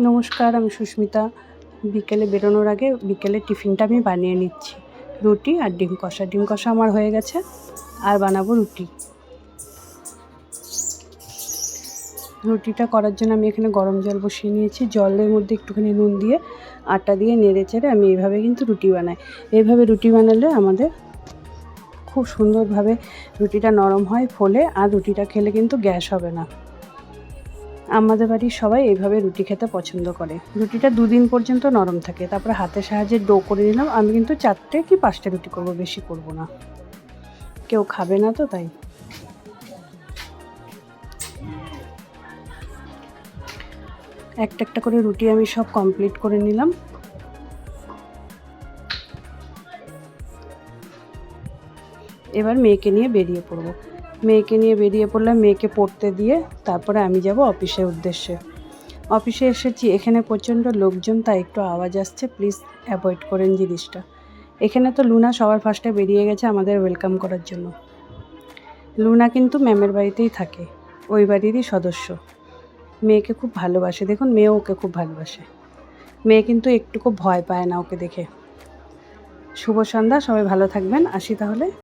নমস্কার, আমি সুস্মিতা। বিকেলে বেরোনোর আগে বিকেলে টিফিনটা আমি বানিয়ে নিচ্ছি। রুটি আর ডিম কষা। ডিম কষা আমার হয়ে গেছে, আর বানাবো রুটি। রুটিটা করার জন্য আমি এখানে গরম জল বসিয়ে নিয়েছি। জলের মধ্যে একটুখানি নুন দিয়ে আটা দিয়ে নেড়ে চেড়ে আমি এইভাবে কিন্তু রুটি বানাই। এইভাবে রুটি বানালে আমাদের খুব সুন্দরভাবে রুটিটা নরম হয় ফোলে, আর রুটিটা খেলে কিন্তু গ্যাস হবে না। আমাদের বাড়ির সবাই এইভাবে রুটি খেতে পছন্দ করে। রুটিটা দুদিন পর্যন্ত নরম থাকে। তারপরে হাতের সাহায্যে ডো করে নিলাম। আমি কিন্তু চারটে কি পাঁচটা রুটি করব বেশি করব না। কেউ খাবে না তো তাই। একটা একটা করে রুটি আমি সব কমপ্লিট করে নিলাম। এবার মেয়েকে নিয়ে বেরিয়ে পড়ব। মেয়েকে নিয়ে বেরিয়ে পড়লাম, মেয়েকে পড়তে দিয়ে তারপরে আমি যাব অফিসের উদ্দেশ্যে। অফিসে এসেছি, এখানে প্রচণ্ড লোকজন, তাই একটু আওয়াজ আসছে প্লিজ অ্যাভয়েড করেন জিনিসটা। এখানে তো লুনা সবার ফার্স্টে বেরিয়ে গেছে আমাদের ওয়েলকাম করার জন্য। লুনা কিন্তু ম্যামের বাড়িতেই থাকে, ওই বাড়িরই সদস্য। মেয়েকে খুব ভালোবাসে, দেখুন মেয়েও ওকে খুব ভালোবাসে। মেয়ে কিন্তু একটুকু ভয় পায় না ওকে দেখে। শুভ সন্ধ্যা, সবাই ভালো থাকবেন, আসি তাহলে।